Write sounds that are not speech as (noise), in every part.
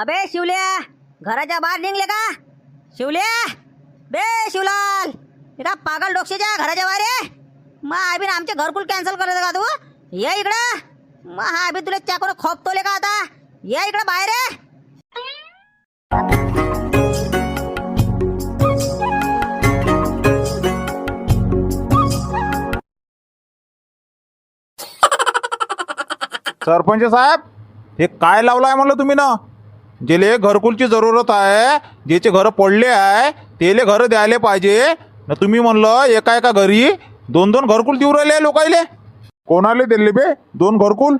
अबे शिवल्या घराच्या बाहेर निघले का? शिवल्या बे शिवलाल इथं पागल डोक्षेच्या घराच्या बाहेर आहे मग आबीन आमचे घरकुल कॅन्सल करायचं का तू? ये इकडं. मग हा आबी तुला चाकून खोपतोले का आता? ये इकडं बाहेर आहे सरपंच साहेब हे काय लावलं आहे म्हणलं तुम्ही ना? जेले घरकुलची जरूरत आहे ज्याचे घरं पडले आहे त्याले घरं द्यायला पाहिजे. न तुम्ही म्हणलं एका एका घरी दोन दोन घरकुल देऊ राहिले लोकायले? कोणाले दिले बे दोन घरकुल?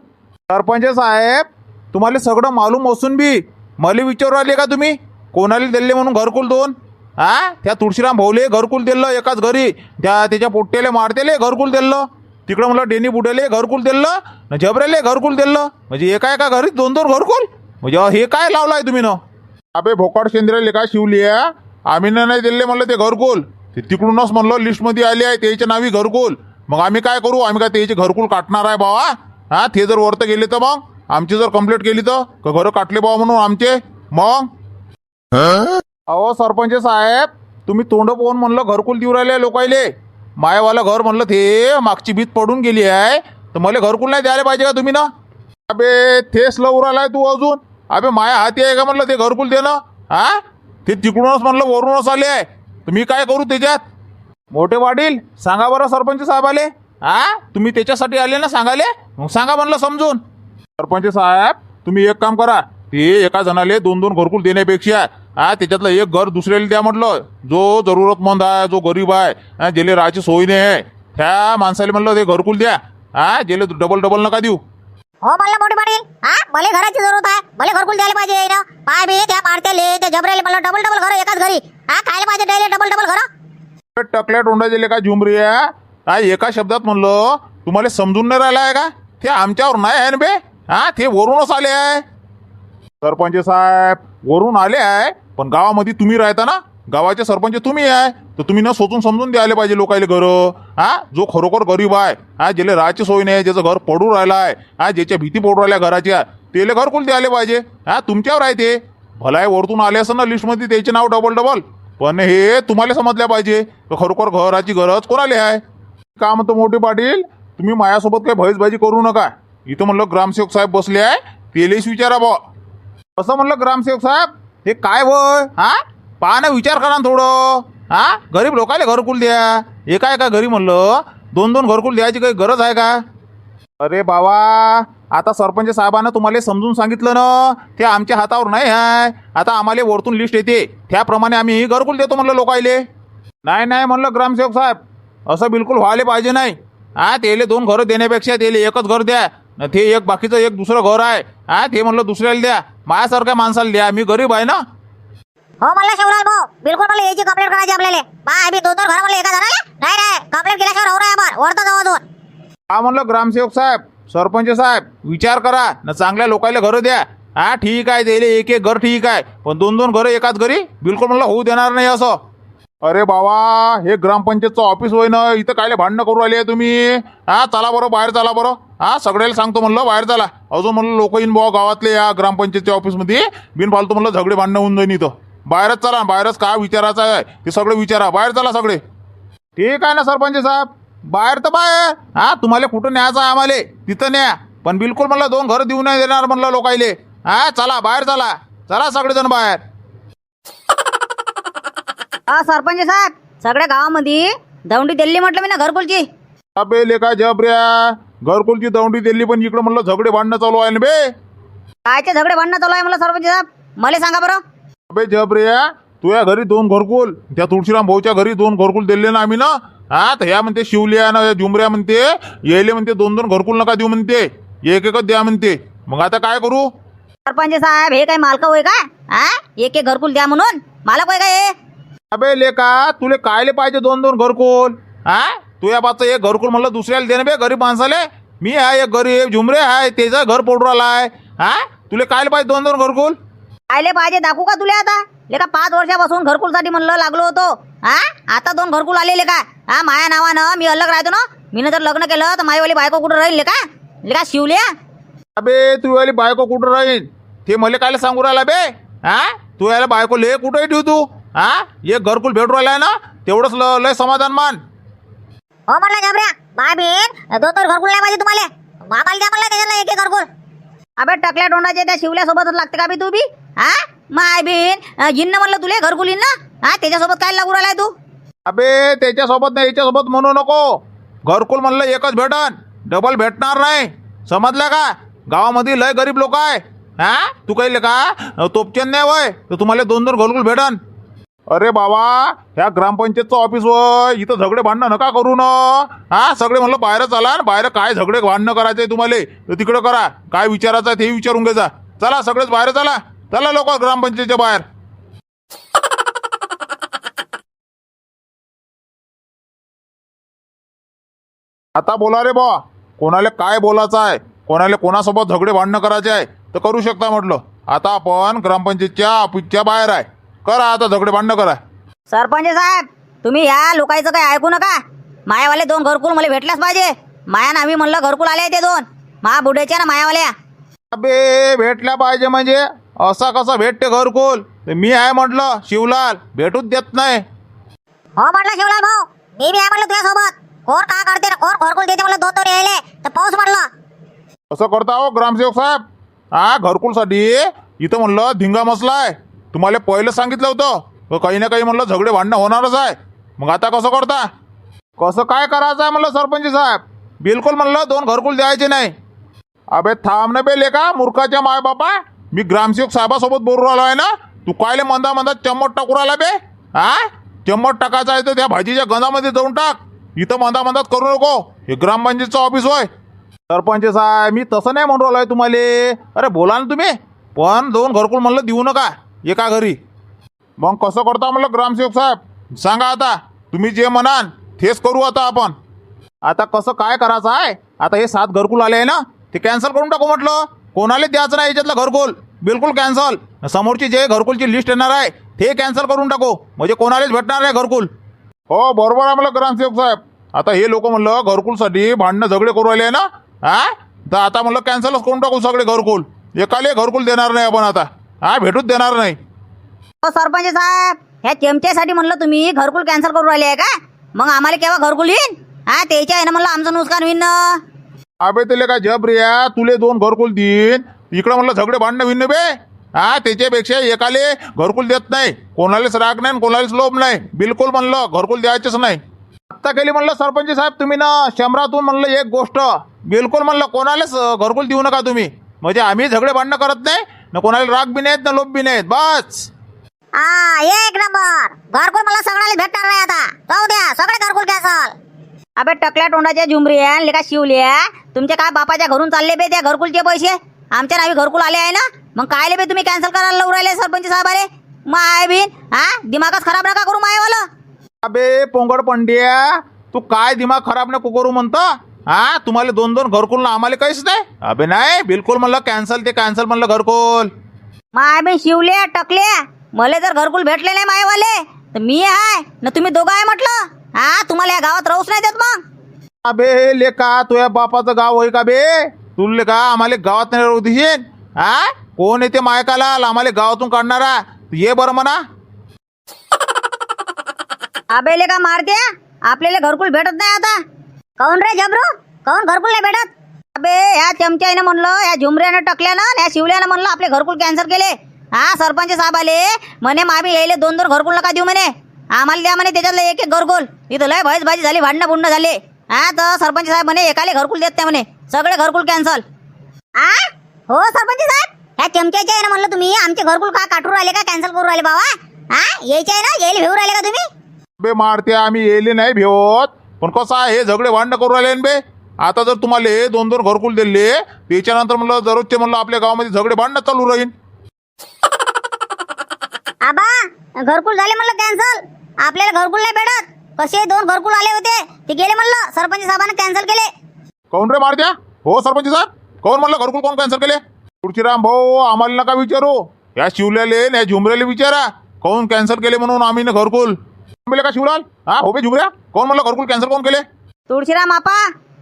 सरपंच साहेब तुम्हाला सगळं मालूम असून बी मला विचारू राहिले का तुम्ही? कोणाला दिले म्हणून घरकुल दोन? आ? त्या तुळशीराम भाऊले घरकुल दिलं एकाच घरी. त्या त्याच्या पोट्ट्याला मारतेले घरकुल दिलं. तिकडं म्हणलं डेनी बुडेले घरकुल दिलं. न झबरेले घरकुल दिलं. म्हणजे एका एका घरी दोन दोन घरकुल? म्हणजे हे काय लावलाय तुम्ही न? अबे भोकाड शेंद्रेले का शिवलिया आम्ही नाही दिले म्हणलं ते घरकुल. ते तिकडूनच म्हणलं लिस्टमध्ये आले आहे त्याच्या नावी घरकुल. मग आम्ही काय करू? आम्ही काय त्याचे घरकुल काटणार आहे बाबा हा ते जर वरत गेले तर मग? आमची जर कंप्लेंट केली तर? का घरं काटले बाबा म्हणून आमचे? मग? अहो सरपंच साहेब तुम्ही तोंड पाहून म्हणलं घरकुल देऊ राहिले लोकायले. मायावालं घर म्हणलं ते मागची भीत पडून गेली आहे. तर मला घरकुल नाही द्यायला पाहिजे का तुम्ही ना? अबे तेच लवरालाय आलाय तू अजून. अबे माया हाती आहे का म्हणलं ते घरकुल देणं? हा? ते तिकडूनच म्हणलं वरूनच आले आहे. तर मी काय करू त्याच्यात? मोठे वाढील सांगा बरं सरपंच साहेब आले हा? तुम्ही त्याच्यासाठी आले ना सांगाले मग सांगा म्हणलं समजून. सरपंच साहेब तुम्ही एक काम करा. ते एका जणाले दोन दोन घरकुल देण्यापेक्षा हा त्याच्यातलं एक घर दुसऱ्याला द्या म्हटलं. जो जरूरतमंद आहे जो गरीब आहे हा ज्याला राहायची सोय नाही आहे. त्या माणसाला म्हणलं ते घरकुल द्या. हा ज्याला डबल डबल नका देऊ. हो म्हणलं मोठे पाटील. हा मला घराची जरूरत आहे. मला घरकुल द्यायला पाहिजे ना पाय बी त्या पाडत्याले त्या जबरेले मला डबल डबल घर एकाच घरी. हा खायला पाहिजे द्यायला डबल डबल घर. टकल्या टोंडा दिले का झुमरी? काय एका शब्दात म्हणलं तुम्हाला समजून नाही राहिलं आहे का? ते आमच्यावर नाही आहे ना बे. हा ते वरूनच आले आहे. सरपंच साहेब वरून आले आहे पण गावामध्ये तुम्ही राहता ना? गावाचे सरपंच तुम्ही आहे तर तुम्ही ना सोचून समजून द्यायला पाहिजे लोकायले घरं. हा? जो खरोखर गरीब आहे हा ज्याला राहायची सोय नाही ज्याचं घर पडून राहिलं आहे हा ज्याच्या भीती पडू राहिल्या घराच्या त्याला घरकुल द्यायला पाहिजे. हा? तुमच्यावर आहे ते. भलाय वरतून आले असं ना लिस्टमध्ये त्याचे नाव डबल डबल पण हे तुम्हाला समजल्या पाहिजे खरोखर घराची गरज कोणाली आहे? का म्हणतो मोठे पाटील तुम्ही माझ्यासोबत काही भैसबाजी करू नका. इथं म्हणलं ग्रामसेवक साहेब बसले आहे तेलेच विचारा बा असं म्हणलं ग्रामसेवक साहेब हे काय वय? हा? पाहणं ना विचार करा ना थोडं. हा? गरीब लोकायला घरकुल द्या. एका एका घरी म्हणलं? दोन दोन घरकुल द्यायची काही गरज आहे का? अरे बाबा आता सरपंच साहेबांना तुम्हाला समजून सांगितलं ना ते आमच्या हातावर नाही आहे. आता आम्हाला वरतून लिस्ट येते. त्याप्रमाणे आम्ही घरकुल देतो म्हणलं लोकायले. नाही नाही म्हणलं ग्रामसेवक साहेब. असं बिलकुल व्हायला पाहिजे नाही. हा त्याला दोन घरं देण्यापेक्षा त्याला एकच घर द्या. न ते एक बाकीचं एक दुसरं घर आहे. हा ते म्हणलं दुसऱ्याला द्या. माझ्यासारख्या माणसाला द्या. मी गरीब आहे ना. हो म्हणलं शिवलाल भाऊ. बिलकुल मला याची कंप्लेंट करायची आपल्याला. पाय बी दोन दोन घर म्हणलं एका जणाला नाही नाही कंप्लेंट केल्याशिवाय हो वरता जाऊ अजून. हा म्हणलं ग्रामसेवक साहेब सरपंच साहेब विचार करा. न चांगल्या लोकायला घरं द्या. हा ठीक आहे दिले एक एक घर ठीक आहे. पण दोन दोन घरं एकाच घरी? बिलकुल म्हणलं होऊ देणार नाही असं. अरे बाबा हे ग्रामपंचायतचं ऑफिस होय ना इथं कायले भांडणं करू आले तुम्ही? हा चला बरं बाहेर चला बरं. हा सगळ्याला सांगतो म्हणलं बाहेर चला. अजून म्हणलं लोक येईन बुवा गावातले या ग्रामपंचायतच्या ऑफिसमध्ये बिनफालतू म्हणलं झगडे भांडणं होऊन जाईन इथं. बाहेरच चला बाहेरच काय विचारायचं आहे? ते सगळं विचारा. बाहेर चला सगळे. ठीक आहे ना सरपंच साहेब? बाहेर तर बाहेर. हा तुम्हाला कुठं न्यायचं आहे आम्हाला? तिथं न्या. पण बिलकुल म्हणलं दोन घर देऊ नाही देणार म्हणलं लोकायले. हा चला बाहेर चला. चला सगळेजण बाहेर. हा सरपंच साहेब सगळ्या गावामध्ये दौंडी दिल्ली म्हटलं मी ना घरकुलची. अबे लेका जबऱ्या घरकुलची दौंडी दिली पण इकडं म्हणलं झगडे भांडणं चालू आहे ना बे. कायचे झगडे भांडणं चालू आहे मला सरपंच साहेब? मला सांगा बरं. अबे जबऱ्या तुझ्या घरी दोन घरकुल. त्या तुळशीराम भाऊच्या घरी दोन घरकुल दिले ना आम्ही ना. हा तर ह्या म्हणते शिवल्या ना झुमऱ्या म्हणते. येले म्हणते दोन दोन घरकुल नका देऊ म्हणते. एक एकच द्या म्हणते. मग आता काय करू? सरपंच साहेब हे काय मालक होय का हा? एक एक घरकुल द्या म्हणून. मालक होय का हे? अबे लेका तुले कायले पाहिजे दोन दोन घरकुल? हा? तुझ्या बाचं एक घरकुल म्हणलं दुसऱ्याला दे ना बे गरीब माणसाले. मी आहे एक गरीब झुमरे आहे त्याचं घर राहिला आहे हा? तुले कायले पाहिजे दोन दोन घरकुल? आले पाहिजे दाखवू का तुला आता? लेका पाच वर्षापासून घरकुलसाठी म्हणलं लागलो होतो. हा आता दोन घरकुल आलेले का? हा माया नावानं मी अलग राहतो ना? मीनं जर लग्न केलं तर माईवाली बायको कुठं राहील का लेका शिवल्या? अबे तुझी बायको कुठं राहील? ते मला कायला सांगू राहिला बे? हा तू याला बायको ले कुठेही ठेव तू? हा एक घरकुल भेटू राहिलाय ना? तेवढंच ल- लय समाधान मान. हो म्हणलं जबऱ्या. माय बीन दोन दोन घरकुल नाही पाहिजे तुम्हाला. आम्हाला द्या म्हणलं त्याच्यातलं एक एक घरकुल. अबे टकल्या तोंडाचे त्या शिवल्यासोबतच लागते का बी तू बी? हा? माय बीन जिन्न म्हणलं तुले घरकुल ना हा त्याच्यासोबत काय लागू राहिलाय तू? अबे त्याच्यासोबत नाही याच्यासोबत म्हणू नको. घरकुल म्हणलं एकच भेटन डबल भेटणार नाही. समजलं का? गावामध्ये लय गरीब लोक आहे. हा? तू कहिले का? तोपचंद नाही वय तर तुम्हाला दोन दोन घरकुल भेटन. अरे बाबा ह्या ग्रामपंचायतचं ऑफिस वय इथं झगडे भांडणं नका करू न. हा सगळे म्हणलं बाहेर चाला न बाहेर काय झगडे भांडणं करायचंय तुम्हाला तर तिकडं करा. काय विचारायचं आहे ते विचारून घे जा. चला सगळेच बाहेर चला. चला लोक ग्रामपंचायतच्या बाहेर. आता बोला रे बा कोणाला काय बोलायचं आहे? कोणाला कोणासोबत झगडे भांडणं करायचे आहे? तर करू शकता म्हटलं. आता आपण ग्रामपंचायतच्या ऑफिसच्या बाहेर आहे. करा आता झगडे भांडणं करा. सरपंच साहेब तुम्ही या लोकांचं काही ऐकू नका. मायावाले दोन घरकुल मला भेटल्याच पाहिजे. माया नावी म्हणलं घरकुल आले ते दोन. मा बुड्याच्या ना मायावाल्या. अबे भेटल्या पाहिजे म्हणजे. असा कसा भेटते घरकुल? ते मी आहे म्हटलं शिवलाल भेटूच देत नाही. हो म्हटलं शिवलाल भाऊ मी बी आहे म्हटलं तुझ्यासोबत. कोण का करते कोण घरकुल देते म्हणलं दोन दोन यायले. तर पाऊस म्हटलं. असं करता हो ग्रामसेवक साहेब. हा घरकुलसाठी? इथं म्हणलं धिंगा मसलाय. तुम्हाला पहिलं सांगितलं होतं. का काही ना काही म्हणलं झगडे भांडणं होणारच आहे. मग आता कसं करता? कसं काय करायचं आहे म्हणलं सरपंच साहेब? बिलकुल म्हणलं दोन घरकुल द्यायचे नाही. अबे थांब ना बे लेका मूर्खाच्या माय बापा मी ग्रामसेवक साहेबासोबत बोलू राहिलो आहे ना? तू कायले मंदा मंदा चम्मट टाकू राहिला बे? हा चम्मट टाकायचा आहे तर त्या भाजीच्या गंधामध्ये जाऊन टाक. इथं मंदा मंदात करू नको. हे ग्रामपंचायतचं ऑफिस होय. सरपंच साहेब मी तसं नाही म्हण राहिलो आहे तुम्हाला. अरे बोला ना तुम्ही. पण दोन घरकुल म्हणलं देऊ नका. एका घरी. मग कसं करता म्हणलं ग्रामसेवक साहेब? सांगा आता. तुम्ही जे म्हणाल तेच करू आता आपण. आता कसं काय करायचं आहे? आता हे सात घरकुल आले आहे ना? ते कॅन्सल करून टाकू म्हटलं. कोणाला द्यायचं नाही याच्यातलं घरकुल? बिलकुल कॅन्सल समोरची जे घरकुलची लिस्ट येणार आहे ते कॅन्सल करून टाकू. म्हणजे कोणालाच भेटणार नाही घरकुल. हो बरोबर आहे म्हणलं ग्रामसेवक साहेब. आता हे लोक म्हणलं घरकुलसाठी भांडणं झगडे करू राहिले ना? हा तर आता म्हणलं कॅन्सलच करून टाकू सगळे घरकुल. एकाले घरकुल देणार नाही आपण आता. हा भेटूच देणार नाही. हो सरपंच साहेब ह्या चमच्यासाठी म्हणलं तुम्ही घरकुल कॅन्सल करू राहिले आहे का? मग आम्हाला केव्हा घरकुल येईन? हा त्याच्या आहे ना म्हणलं आमचं नुकसान होईन ना. अबे तुले काय जब रिया तुले दोन घरकुल देईन. इकडं म्हणलं झगडे भांडणं भिन्न बे. हा त्याच्यापेक्षा एकाले घरकुल देत नाही. कोणालाच राग नाही आणि कोणालाच लोभ नाही. बिलकुल म्हणलं घरकुल द्यायचंच नाही. आत्ता केली म्हणलं सरपंच साहेब तुम्ही ना शंभरातून म्हणलं एक गोष्ट. बिलकुल म्हणलं कोणालाच घरकुल देऊ नका तुम्ही. म्हणजे आम्ही झगडे भांडणं करत नाही ना कोणाला राग बी नाहीत ना लोभ बी नाहीत. बस. हा एक नंबर. घरकुल मला सगळ्याला भेटणार नाही आता. जाऊ द्या सगळे घरकुल कॅन्सल अबे टकल्या तोंडाच्या झुमऱ्या लेका शिवल्या तुमच्या काय बापाच्या घरून चालले बे त्या घरकुलचे पैसे? आमच्या नावी घरकुल आले आहे ना? मग काय बे तुम्ही कॅन्सल करायला लावून राहिले सरपंच साहेब अरे माय बिन हा? दिमागच खराब नका करू मायवालं. अबे पोंगड पंड्या तू काय दिमाग खराब नको करू म्हणतो? हा? तुम्हाला दोन दोन घरकुल ना आम्हाला काहीच नाही? अबे नाही बिलकुल म्हणलं कॅन्सल ते कॅन्सल म्हणलं घरकुल. माय बिन शिवल्या टकल्या मला जर घरकुल भेटले नाही मायवाले तर मी आहे. ना तुम्ही दोघं आहे म्हटलं. हा? तुम्हाला या गावात राहूच नाही देत मग. अबे लेका तुझ्या बापाचं गाव होय का बे? तुला का? आम्हाला गावात नाही राहू देशील आ? कोण येते मायकाला? आम्हाला गावातून काढणारा तू ये बरं म्हणा. आबेले का मारते? आपल्याला घरकुल भेटत नाही आता. काऊन रे जबरू? काऊन घरकुल नाही भेटत? अबे ह्या चमच्याने म्हणलं या झुमऱ्यानं टकल्यानं या शिवल्यानं म्हणलं आपले घरकुल कॅन्सल केले. हा सरपंच साहेब आले. म्हणे मामी यायले दोन दोन घरकुल नका देऊ म्हणे? आम्हाला द्या म्हणे त्याच्यातलं एक एक घरकुल. इथं लय भयच भाजी झाली भांडणं बुंडणं झाले. हा तर सरपंच साहेब म्हणे एकाले घरकुल देत नाही म्हणे. सगळे घरकुल कॅन्सल आ? हो सरपंच साहेब. ह्या चमच्याच्या आहे ना म्हणलं तुम्ही. आमचे घरकुल का काटून राहिले का? कॅन्सल करू राहिले बाबा हा यायचे आहे ना? यायला घेऊन राहिले का तुम्ही? बे मारते आम्ही. येले नाही भेवत. पण कसं आहे हे झगडे भांडणं करू राहिले न बे. आता जर तुम्हाला हे दोन दोन घरकुल दिले त्याच्यानंतर म्हणलं दररोजचे म्हणलं आपल्या गावामध्ये झगडे भांडणं चालू राहील आबा घरकुल झाले म्हणलं कॅन्सल आपल्याला घरकुल नाही भेटत. कसे दोन घरकुल आले होते ते गेले म्हणलं. सरपंच साहेबांना कॅन्सल केले. काऊन रे मारत्या हो सरपंच साहेब? काऊन म्हणलं घरकुल कोण कॅन्सल केले? तुळशीराम भाऊ आम्हाला नका विचारू. या शिवल्याले या झुमऱ्याले विचारा. काऊन कॅन्सल केले म्हणून आम्ही ना घरकुल? म्हणले का शिवलाल? हा हो बे झुमऱ्या. कोण म्हणलं घरकुल कॅन्सल कोण केले? तुळशीराम आपा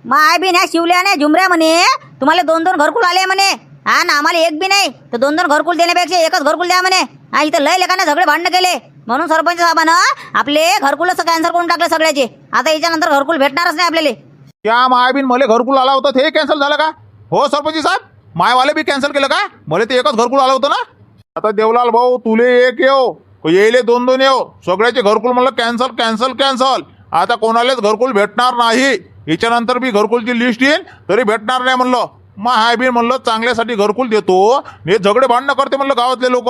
माय बिन नाही शिवल्याने झुमऱ्या म्हणे. तुम्हाला दोन दोन घरकुल आले म्हणे. हा ना आम्हाला एक बी नाही. तर दोन दोन घरकुल देण्यापेक्षा एकच घरकुल द्या म्हणे. हा इथं लय लेखाने सगळे भांडणं केले. म्हणून सरपंच साहेबानं आपले घरकुलच कॅन्सल करून टाकले सगळ्याचे. आता याच्यानंतर घरकुल भेटणारच नाही आपल्याला. त्या मायाबीन मला घरकुल आला होता ते कॅन्सल झालं का? हो सरपंच साहेब? मायवाले बी कॅन्सल केलं का? मला ते एकच घरकुल आलं होतं ना? आता देवलाल भाऊ तुले एक येऊ येईले दोन दोन येऊ सगळ्याचे घरकुल म्हणलं कॅन्सल कॅन्सल कॅन्सल आता कोणालाच घरकुल भेटणार नाही. याच्यानंतर बी घरकुलची लिस्ट येईल तरी भेटणार नाही म्हणलं. मग हाय बी म्हणलं चांगल्यासाठी घरकुल देतो. हे झगडे भांडणं करते म्हणलं गावातले लोक.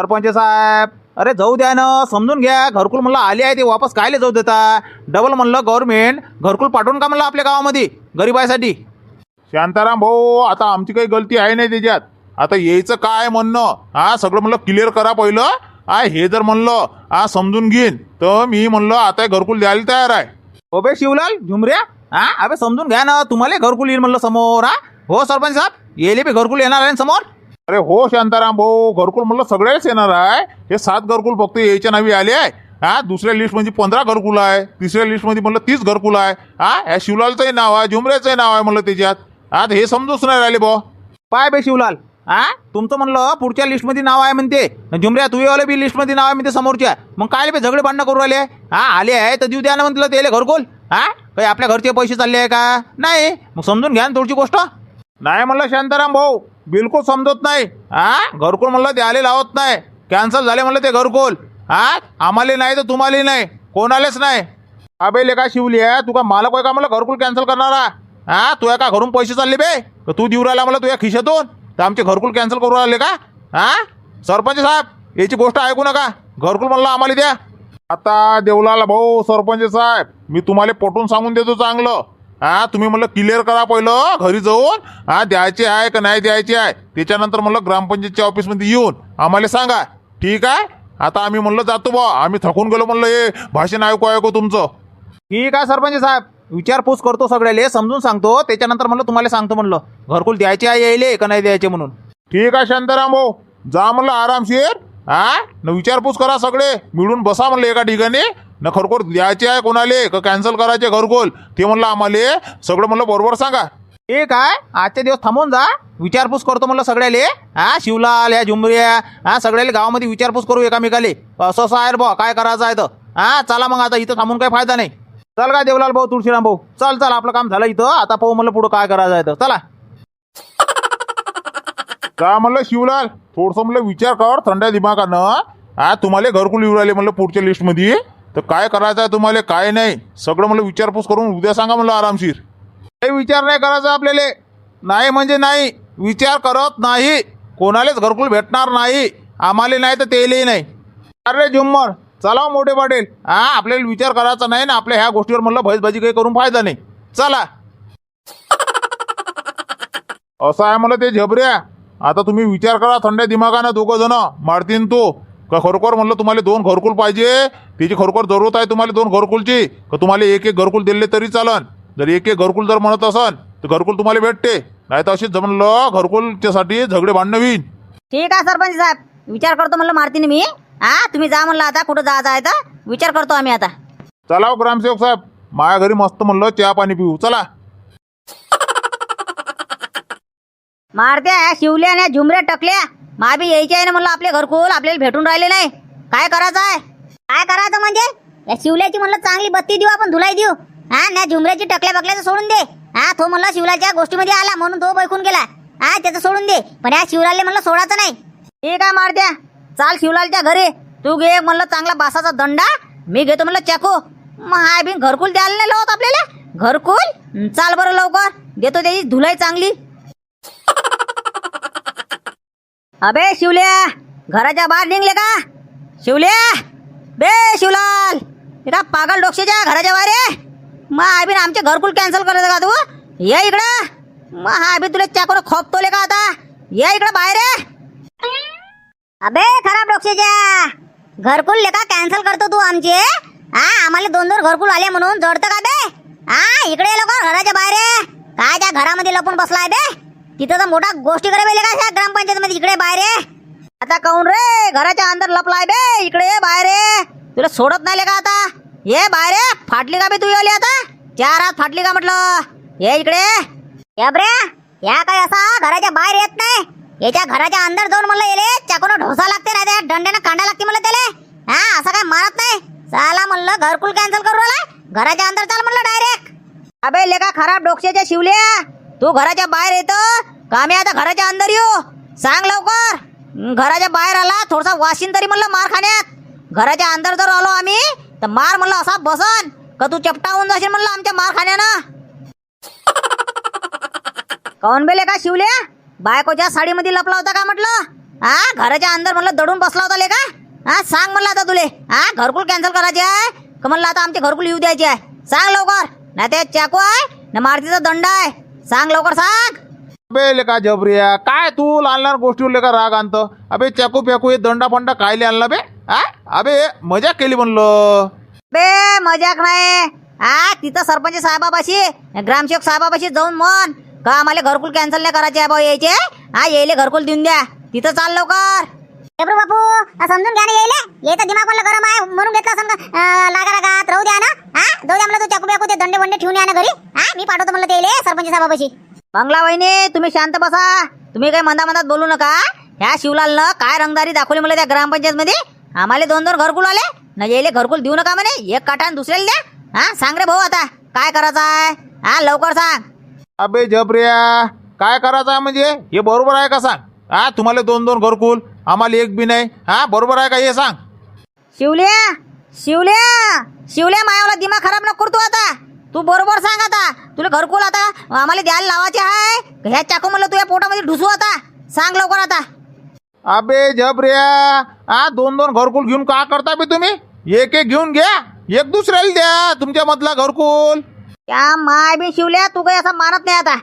सरपंच साहेब अरे जाऊ द्या ना समजून घ्या. घरकुल म्हणलं आले आहे ते वापस कायले जाऊ देता? डबल म्हणलं गव्हर्नमेंट घरकुल पाठवून का म्हणलं आपल्या गावामध्ये? गरिबासाठी. शांताराम भाऊ आता आमची काही गलती आहे नाही त्याच्यात. आता यायचं काय म्हणणं? हा सगळं म्हणलं क्लिअर करा पहिलं. हा हे जर म्हणलं हा समजून घेईन. तर मी म्हणलं आता घरकुल द्यायला तयार आहे. ओबे शिवलाल झुमऱ्या हा अबे समजून घ्या ना तुम्हाला घरकुल येईल म्हणलं समोर हा. हो सरपंच साहेब येले बी घरकुल येणार आहे ना समोर? अरे हो शांताराम भाऊ घरकुल म्हणलं सगळेच येणार आहे. हे सात घरकुल फक्त यायच्या नावी आले आहे. हा दुसऱ्या लिस्टमध्ये पंधरा घरकुल आहे. तिसऱ्या लिस्टमध्ये म्हणलं तीस घरकुल आहे. हा या शिवलालचंही नाव आहे झुमऱ्याचंही नाव आहे म्हणलं त्याच्यात. आता हे समजूच नाही राहिले भाऊ. पाय बे शिवलाल. हा तुमचं म्हणलं पुढच्या लिस्टमध्ये नाव आहे म्हणते. झुमऱ्या तू वाले बी लिस्टमध्ये नाव आहे म्हणते समोरच्या. मग काय बे झगडे भांडणं करू राहिले? हा आले आहे तर देऊ द्या ना म्हणलं त्याला घरकुल. हा काही आपल्या घरचे पैसे चालले आहे का? नाही. मग समजून घ्या ना थोडीची गोष्ट. नाही म्हणलं शांताराम भाऊ. बिलकुल समजत नाही. हा घरकुल म्हणलं द्यायला लावत नाही. कॅन्सल झाले म्हणलं ते घरकुल. हा आम्हाला नाही तर तुम्हाला नाही. कोणालाच नाही. अबे काय शिवली आहे? तुका मालक आहे का म्हणलं घरकुल कॅन्सल करणारा? हा तुया का घरून पैसे चालले बे. तू देऊ राहिला मला तुझ्या खिशातून. तर आमचे घरकुल कॅन्सल करू राहिले का? हा सरपंच साहेब याची गोष्ट ऐकू नका. घरकुल म्हणलं आम्हाला द्या. आता देवलाला भाऊ सरपंच साहेब मी तुम्हाला पटवून सांगून देतो चांगलं. हा तुम्ही म्हणलं क्लिअर करा पहिलं घरी जाऊन. हा द्यायचे आहे का नाही द्यायचे आहे? त्याच्यानंतर म्हणलं ग्रामपंचायतच्या ऑफिसमध्ये येऊन आम्हाला सांगा. ठीक आहे? आता आम्ही म्हणलं जातो बा आम्ही थकून गेलो म्हणलं हे भाषण ऐकू ऐकू तुमचं. ठीक आहे सरपंच साहेब. विचारपूस करतो सगळ्याले समजून सांगतो. त्याच्यानंतर म्हणलं तुम्हाला सांगतो म्हणलं. घरकुल द्यायचे आहे यायले का नाही द्यायचे म्हणून? ठीक आहे शांताराम भाऊ. जा म्हणलं आरामशीर. हा? न विचारपूस करा सगळे. मिळून बसा म्हणलं एका ठिकाणी. न खरोखर द्यायचे आहे कोणाले? का कॅन्सल करायचे घरकुल? ते म्हणलं आम्हाला. सगळं म्हणलं बरोबर सांगा. ठीक आहे आजचे दिवस थांबून जा. विचारपूस करतो म्हणलं सगळ्याले. हा शिवलाल ह्या झुमऱ्या हा सगळ्याले गावामध्ये विचारपूस करू एकामेकाले. असं असं आहे रे बुवा काय करायचं आहे तर? हा चला मग आता इथं थांबून काही फायदा नाही. चल काय देवलाल भाऊ तुळशीराम भाऊ? चल चल आपलं काम झालं इथं. आता पाहू म्हणलं पुढं काय करायचं आहे तर. चला. का म्हणलं शिवलाल. थोडस म्हणलं विचार कर थंड दिमागानं. हा तुम्हाला घरकुल येऊ राहिले म्हणलं पुढच्या लिस्टमध्ये तर काय करायचं आहे तुम्हाला? काय नाही. सगळं मला विचारपूस करून उद्या सांगा मला आरामशीर. काही विचार नाही करायचा आपल्याला. नाही म्हणजे नाही. विचार करत नाही. कोणालाच घरकुल भेटणार नाही. आम्हाला नाही तर तेलही नाही. अरे झुम्मर चला हो मोठे पाटील. हा आपल्याला विचार करायचा नाही ना. आपल्या ह्या गोष्टीवर म्हणलं भैसबाजी काही करून फायदा नाही. चला. असं आहे म्हणलं ते झबऱ्या. आता तुम्ही विचार करा थंड दिमागानं दोघं जण. मारतीन तो. का खरोखर म्हणलं तुम्हाला दोन घरकुल पाहिजे? त्याची खरोखर जरूरत आहे तुम्हाला दोन घरकुलची. का तुम्हाला एक एक घरकुल दिले तरी चालन? जर एक एक घरकुल जर म्हणत असन तर घरकुल तुम्हाला भेटते. नाही तर अशीच म्हणलं घरकुलच्यासाठी झगडे भांडणं होईन. ठीक आहे सरपंच साहेब. विचार करतो म्हणलं मारतीने मी. हा तुम्ही जा म्हणलं आता कुठं जायचं आहे तर. विचार करतो आम्ही आता. चला हो ग्रामसेवक साहेब. माझ्या घरी मस्त म्हणलं चहा पाणी पिऊ. चला. मारत्या शिवल्या आणि झुमऱ्या टकल्या. माबी यायची आहे ना म्हणलं आपले घरकुल आपल्याला भेटून राहिले नाही. काय करायचं आहे काय करायचं म्हणजे? या शिवल्याची म्हणलं चांगली बत्ती देऊ आपण धुलाई देऊ. हा ना झुमऱ्याची टकल्या बकल्याचं सोडून दे. हा तो म्हणलं शिवलाच्या गोष्टीमध्ये आला म्हणून तो बैकून गेला. हा त्याचं सोडून दे. पण या शिवलाला म्हणलं सोडायचं नाही. ठीक आहे मारत्या? चाल शिवलालच्या घरी. तू घे म्हणलं चांगला बासाचा दंडा. मी घेतो म्हणलं चाकू. मग हाय बिन घरकुल द्यायला नाही लावत आपल्याला. घरकुल? चाल बरं लवकर. देतो त्याची धुलाई चांगली. अबे शिवल्या घराच्या बाहेर निघले का? शिवल्या बे शिवलाल एका पागल डोक्षेच्या घराच्या बाहेर ये. मग आय आमचे घरकुल कॅन्सल करायचं का तू? ये इकडं. मग हा बी तुला चाकून खोपतोले का आता? ये इकडं बाहेर ये. अबे खराब डोक्षेच्या. घरकुल लेखा कॅन्सल करतो तू आमचे. हा आम्हाला दोन दोन घरकुल आले म्हणून जडतं का बे? हा इकडे लोक घराच्या बाहेर आहे काय त्या घरामध्ये लपून बसलाय बे? तिथं तर मोठा गोष्टी करे का त्या ग्रामपंचायत मध्ये इकडे बाहेर ये. आता काऊन रे? घराच्या अंदर लपलाय बे. इकडे बाहेर ये. तुला सोडत नाही ले का आता? ये बाहेर ये. फाटली का बे तू आली आता? चार हात फाटली का म्हटलं? ये इकडे या. बरे या काय असा? घराच्या बाहेर येत नाही. याच्या घराच्या अंदर जाऊन म्हणलं येले चाकून ढोसा लागते ना त्या दंड्यानं कांडा लागते मला त्याले. हा असं काय मारत नाही. चला म्हणलं घरकुल कॅन्सल करू आला घराच्या अंदर चाल म्हणलं डायरेक्ट अबे लेका खराब डोक्याच्या शिवल्या. तू घराच्या बाहेर येतो का मी आता घराच्या अंदर येऊ. सांग लवकर. घराच्या बाहेर आला थोडासा वाशिन तरी म्हणलं मार खाण्यात. घराच्या अंदर जर आलो आम्ही तर मार म्हणलं असा बसन. का तू चपटावून जाशील म्हणलं आमच्या मार खाण्यानं? कौन बेले का शिवले? बायकोच्या साडीमध्ये लपला होता का म्हटलं? हा घराच्या अंदर म्हणलं दडून बसला होता ले का? हा सांग म्हणलं आता तुले. हा घरकुल कॅन्सल करायचे आहे? का म्हणलं आता आमचे घरकुल येऊ द्यायचे आहे? सांग लवकर. नाही ते चाकू आहे ना मारतीचा दंड आहे. सांग लवकर सांग. अबे लेका जबरिया काय तू लहान लहान गोष्टीवर लेका राग आणतो? अबे चाकू प्याकू हे दंडा फंडा कायले आणला बे? हा अबे मजा केली म्हणलं. बे मजाक नाही. हा तिथं सरपंच साहेबापाशी ग्रामसेवक साहेबापाशी जाऊन म्हण. का आम्हाला घरकुल कॅन्सल नाही करायचे आहे भाऊ यायचे? हा यायले घरकुल देऊन द्या. तिथं चाल लवकर. जबरू बापू समजून घ्या ना यायले याचा दिमाग म्हणलं गरम आहे म्हणून घेतला समजा. लागा लागात राहू द्या ना. हा? जाऊ द्या म्हणलं तू चाकू बिकू ते दंडे बंडे ठेवून या ना घरी. हा? मी पाठवतो म्हणलं ते सरपंच साहेबापाशी. बंगला वहिनी तुम्ही शांत बसा. तुम्ही काही मंदा मंदात बोलू नका. ह्या शिवलालनं काय रंगदारी दाखवली मला त्या ग्रामपंचायत मध्ये आम्हाला दोन दोन घरकुल आले. ना येले घरकुल देऊ नका म्हणे. एक काटा आणि दुसऱ्याला द्या. हा? सांग रे भाऊ आता काय करायचं आहे हा लवकर सांग. अबे जबरिया काय करायचं आहे म्हणजे? हे बरोबर आहे का सांग? हा तुम्हाला दोन दोन घरकुल आम्हाला एक बी नाही. हा बरोबर आहे का? हे सांग. शिवल्या शिवल्या शिवल्या मायावला दिमाग खराब नको करतो आता. तू बरोबर सांग आता. तुला घरकुल आता आम्हाला द्यायला लावायचे आहे ह्या चाकू म्हणलं तुझ्या पोटामध्ये ढुसू आता. सांग लवकर आता. अबे जबरिया हा दोन दोन घरकुल घेऊन का करता बे तुम्ही? एक एक घेऊन घ्या. एक दुसऱ्याला द्या तुमच्या मधला घरकुल. त्या माय बी शिवल्या तू काही असं मानत नाही आता.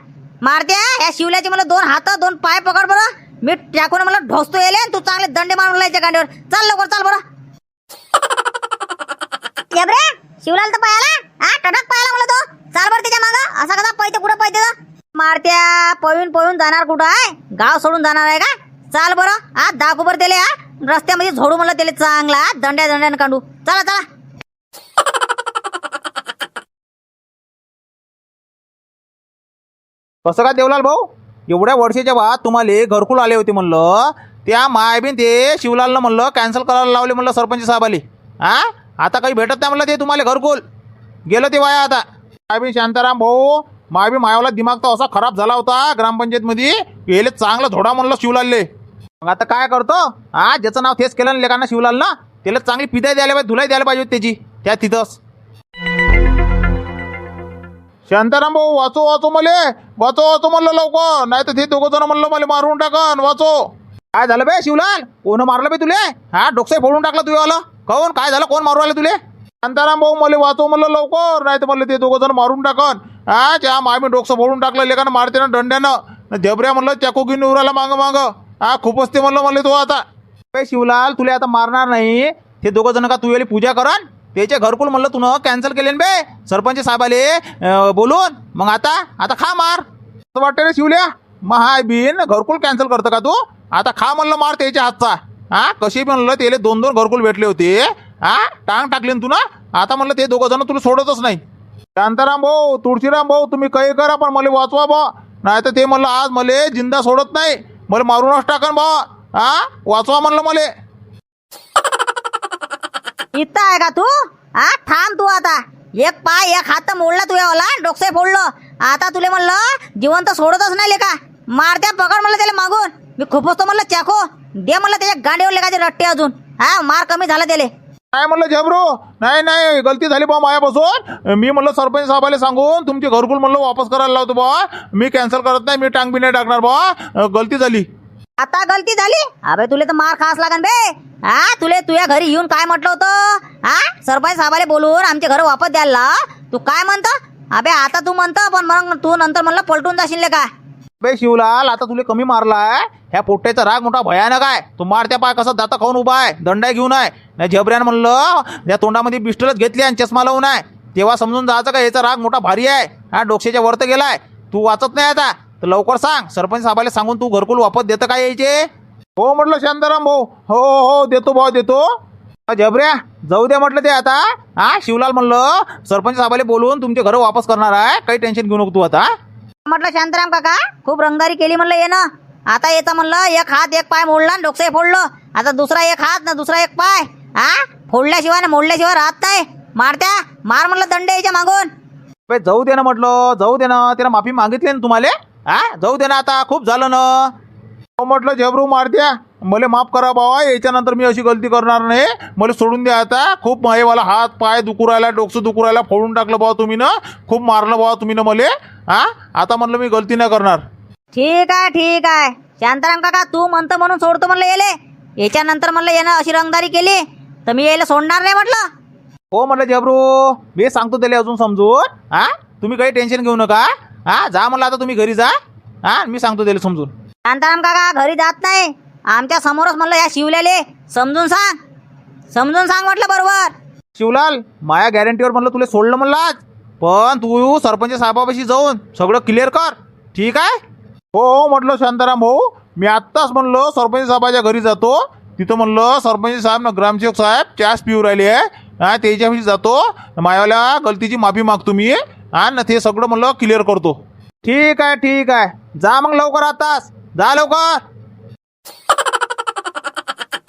मारत्या? या शिवल्याचे मला दोन हात दोन पाय पकड बरं. मी टाकून मला ढोसतो येले आणि तू चांगले दंडे मारून लायच्या गांडीवर. चाल लवकर चाल बरं. (laughs) जबरे शिवलाल तर पायाला. हा टटक पायाला म्हणलं तो. चाल बरं त्याच्या मागं. असा कसा पैते कुठं पैते मारत्या पळून पळून जाणार कुठं आहे? गाव सोडून जाणार आहे का? चाल बरं. हा दाखव बरं त्याले हा. रस्त्यामध्ये झोडू म्हणलं त्याले चांगला दंड्या दंड्यानं काढू चला चला. (laughs) कसं काय देवलाल भाऊ? एवढ्या वर्षाच्या बाद तुम्हाला घरकुल आले होते म्हणलं. त्या मायबीन ते शिवलालनं म्हणलं कॅन्सल करायला लावले म्हणलं सरपंच साहेबाले. आ? आता काही भेटत नाही म्हणलं ते तुम्हाला घरकुल. गेलं ते वाया आता. मायबीन शांताराम भाऊ मायबी मायावला दिमाग तर असा खराब झाला होता ग्रामपंचायतमध्ये. गेले चांगलं धोडा म्हणलं शिवलालले. मग आता काय करतो? हा ज्याचं नाव तेच केलं ना लेखांना शिवलाल ना त्याला चांगली पिदाय द्यायला पाहिजे धुलाई द्यायला पाहिजे त्याची. त्या तिथंच. शांताराम भाऊ वाचो वाचो मले. वाचो वाचो म्हणलं लवकर. नाही तर ते दोघं जण म्हणलं मला मारून टाकन वाचो. काय झालं बे शिवलाल? कोण मारलं बे तुले? हा डोकसे फोडून टाकलं तुझ्या आलं कोण काय झालं? कोण मारू आलं तुले? शांताराम भाऊ मला वाचो म्हणलं लवकर. नाही तर म्हणलं ते दोघं जण मारून टाकन हा त्या मामी डोकसं फोडून टाकलं लेखानं मारते ना दंड्यानं. न जबऱ्या म्हणलं चाकू घेऊन उराला मागं मागं. हा खूपच ते म्हणलं म्हणले तो आता. बे शिवलाल तुला आता मारणार नाही. ते दोघं जण का तू पूजा करन त्याचे घरकुल म्हणलं तुनं कॅन्सल केले बे. सरपंच साहेबाले बोलून. मग आता आता खा मार. असं वाटतं रे शिवल्या. मग हाय बिन घरकुल कॅन्सल करतं का तू? आता खा म्हणलं मार त्याच्या हातचा. हा कशी म्हणलं त्याला दोन दोन घरकुल भेटले होते. हा टांग टाकले ना तू ना. आता म्हणलं ते दोघं जण तुला सोडतच नाही. शांताराम भाऊ तुळशीराम भाऊ तुम्ही काही करा पण मला वाचवा बा नाही तर ते म्हणलं आज मला जिंदा सोडत नाही. मला मारूनच टाकन बा हा वाचवा म्हणलं मला. इथं आहे का तू? हा थांब तू आता. एक पाय एक हात मोडला तुझ्या ओला डोकसे फोडलं. आता तुले म्हणलं जिवंत सोडतच नाही लेका. मारत्या पकड म्हणलं त्याला मागून. मी खूपच तो म्हणलं चाको. दे म्हणलं त्याच्या गाडीवर लेकाचे रट्टे अजून. हा मार कमी झाला त्याले. नाही म्हणलं झबरू? नाही नाही गलती झाली बा मायापासून. मी म्हणलं सरपंच साहेबाला सांगून तुमचे घरकुल म्हणलं वापस करायला लावतो बा. मी कॅन्सल करत नाही मी टांग बी नाही टाकणार बा. गलती झाली. आता गलती झाली? अबे तुले तर मार खास लागन बे. हा तुले तुझ्या घरी येऊन काय म्हटलं होतं? हा? सरपंच साहेबाले बोलून आमचे घर वापस द्यायला तू काय म्हणतो? अबे आता तू म्हणतो पण मग तू नंतर म्हणलं पलटून जाशील का? बे शिवलाल आता तुला कमी मारलाय. ह्या पोट्ट्याचा राग मोठा भयानक आहे. तू मारत्या पाय कसा दाता खाऊन उभा आहे. दंडाय घेऊन आहे. नाही झबऱ्यानं म्हणलं या तोंडामध्ये बिस्टलच घेतली आणि चष्मा लावून आहे. तेव्हा समजून जायचं का याचा राग मोठा भारी आहे? हा डोक्याच्या वरत गेलाय. तू वाचत नाही आता. तर लवकर सांग. सरपंच साहेबाला सांगून तू घरकुल वापस देतं काय यायचे? हो म्हटलं शांताराम भाऊ. हो हो हो देतो भाऊ देतो. अ, झबऱ्या जाऊ द्या म्हटलं ते आता. हा शिवलाल म्हणलं सरपंच साहेबाला बोलून तुमचे घर वापस करणार आहे. काही टेन्शन घेऊ नको तू आता. म्हटलं शांताराम काका खूप रंगदारी केली म्हणलं ये ना आता येतं म्हणलं एक हात एक पाय मोडला आणि डोकसे फोडलं. आता दुसरा एक हात ना दुसरा एक पाय. हा फोडल्याशिवाय ना मोडल्याशिवाय राहत नाही. मारत्या मार म्हणलं दंड यायच्या मागून. बे जाऊ दे ना म्हटलं जाऊ दे ना. त्याला माफी मागितली ना तुम्हाला? हा जाऊ दे ना आता खूप झालं ना. म्हटलं जबरू मार द्या मला माफ करा बाबा याच्यानंतर मी अशी गलती करणार नाही. मला सोडून द्या आता. खूप माहे मला हात पाय दुखू राहिला डोकसं दुखू राहिला फोडून टाकलं बाबा तुम्ही ना. खूप मारलं बाबा तुम्ही ना मला. हा आता म्हणलं मी गलती नाही करणार. ठीक आहे ठीक आहे. शांताराम काका तू म्हणतो म्हणून सोडतो म्हणलं येले. याच्यानंतर म्हणलं येणं अशी रंगदारी केली तर मी यायला सोडणार नाही म्हटलं. हो म्हटलं जबरू मी सांगतो त्याला अजून समजून. हा तुम्ही काही टेन्शन घेऊ नका. हा जा म्हणलं आता तुम्ही घरी जा. हा मी सांगतो त्याला समजून. शांताराम काका घरी जात नाही. आमच्या समोरच म्हणलं या शिवल्याले. समजून सांग. समजून सांग म्हटलं बरोबर. शिवलाल माया गॅरंटीवर म्हणलं तुला सोडलं म्हणलं आज पण तू सरपंच साहेबापाशी जाऊन सगळं क्लिअर कर. ठीक आहे? हो हो म्हटलं शांताराम भाऊ. मी आत्ताच म्हणलं सरपंच साहेबाच्या घरी जातो. तिथं म्हणलं सरपंच साहेब ना ग्रामसेवक साहेब चॅस पिऊ राहिले आहे. हा त्याच्यापाशी जातो. मायावाल्या गलतीची माफी मागतो मी. हा ना ते सगळं म्हणलं क्लिअर करतो. ठीक आहे ठीक आहे. जा मग लवकर आताच. जा लवकर.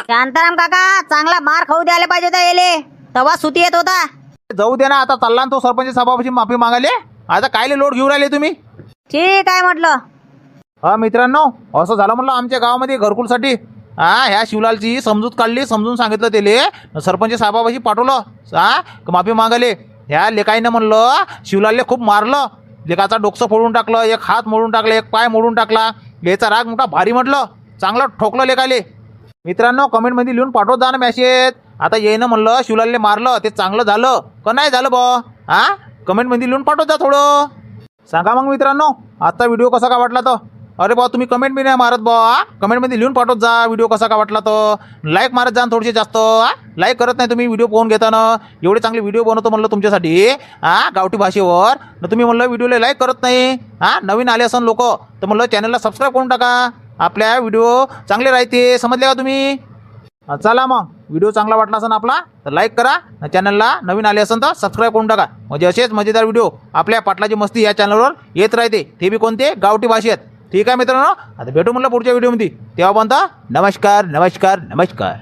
शांताराम काका चांगला मार खाऊ द्यायला पाहिजे होता येले. तेव्हा सुती येत होता. जाऊ दे ना आता चालला ना तो सरपंच साहेबापाशी माफी मागायले. आता कायले लोड घेऊन राहिले तुम्ही? ठीक आहे म्हटलं. हा मित्रांनो असं झालं म्हणलं आमच्या गावामध्ये घरकुलसाठी. हा ह्या शिवलालची समजूत काढली समजून सांगितलं त्याले. सरपंच साहेबापाशी पाठवलं. हा क माफी मागाले ह्या लेकाईनं म्हणलं शिवलालले खूप मारलं. लेकाचा डोकसं फोडून टाकलं एक हात मोडून टाकलं एक पाय मोडून टाकला. लेचा राग मोठा भारी म्हटलं. चांगलं ठोकलं लेखाले मित्रांनो कमेंटमध्ये लिहून पाठवत जा ना मॅसेज आता येईनं म्हणलं शिवलालले मारलं ते चांगलं झालं. का नाही झालं ब? हा कमेंटमध्ये लिहून पाठवत जा थोडं. सांगा मग मित्रांनो आजचा व्हिडिओ कसा का वाटला तर अरे बा तुम्ही कमेंट बी नाही मारत बा कमेंटमध्ये लिहून पाठवत जा व्हिडिओ कसा का वाटला तर लाईक मारत जा थोडीशी थोडेसे जास्त लाईक करत नाही तुम्ही व्हिडिओ पाहून घेताना. एवढे चांगले व्हिडिओ बनवतो म्हणलं तुमच्यासाठी हा गावठी भाषेवर. न तुम्ही म्हणलं व्हिडिओला लाईक करत नाही हा नवीन आले असन लोक तर म्हणलं चॅनलला सबस्क्राईब करून टाका. आपल्या व्हिडिओ चांगले राहते समजले का तुम्ही? चला मग. व्हिडिओ चांगला वाटला असेल आपला तर लाईक करा. चॅनलला नवीन आले असेल तर सबस्क्राईब करून टाका. म्हणजे असेच मजेदार व्हिडिओ आपल्या पाटलाची मस्ती या चॅनलवर येत राहते. ते बी कोणते? गावठी भाषेत. ठीक आहे मित्रांनो? आता भेटू म्हणलं पुढच्या व्हिडिओमध्ये. तेव्हा नमस्कार नमस्कार नमस्कार.